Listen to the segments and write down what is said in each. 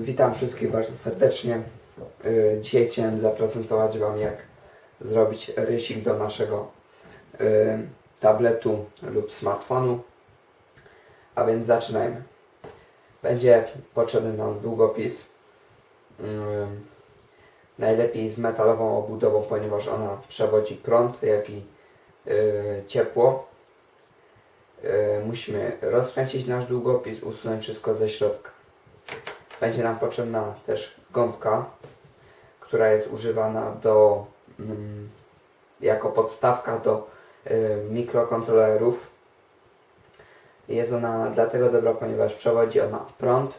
Witam wszystkich bardzo serdecznie. Y, Dzisiaj chciałem zaprezentować Wam, jak zrobić rysik do naszego y, tabletu lub smartfonu. A więc zaczynajmy. Będzie potrzebny nam długopis. Y, Najlepiej z metalową obudową, ponieważ ona przewodzi prąd, jak i ciepło. Musimy rozkręcić nasz długopis, usunąć wszystko ze środka. Będzie nam potrzebna też gąbka, która jest używana do, mm, jako podstawka do y, mikrokontrolerów. Jest ona dlatego dobra, ponieważ przewodzi ona prąd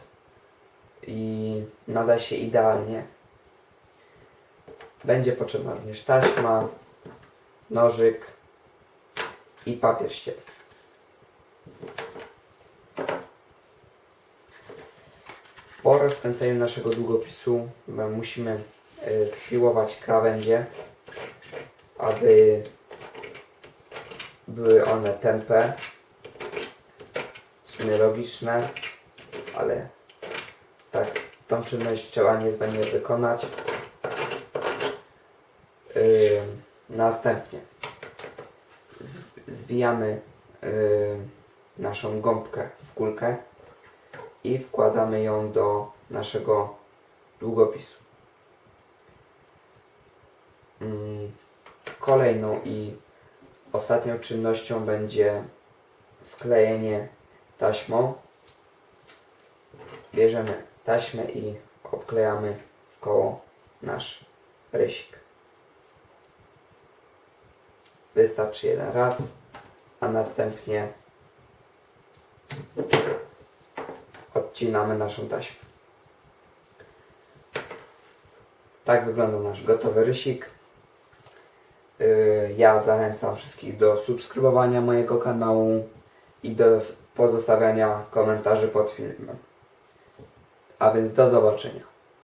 i nada się idealnie. Będzie potrzebna również taśma, nożyk i papier ścierny. Po rozkręceniu naszego długopisu m- musimy y, spiłować krawędzie, aby były one tępe, w sumie logiczne, ale tak tą czynność trzeba niezbędnie wykonać. Y, następnie zwijamy y, naszą gąbkę w kulkę i wkładamy ją do naszego długopisu. Mm, Kolejną i ostatnią czynnością będzie sklejenie taśmą. Bierzemy taśmę i obklejamy koło nasz rysik. Wystarczy jeden raz, a następnie odcinamy naszą taśmę. Tak wygląda nasz gotowy rysik. Yy, Ja zachęcam wszystkich do subskrybowania mojego kanału i do pozostawiania komentarzy pod filmem. A więc do zobaczenia.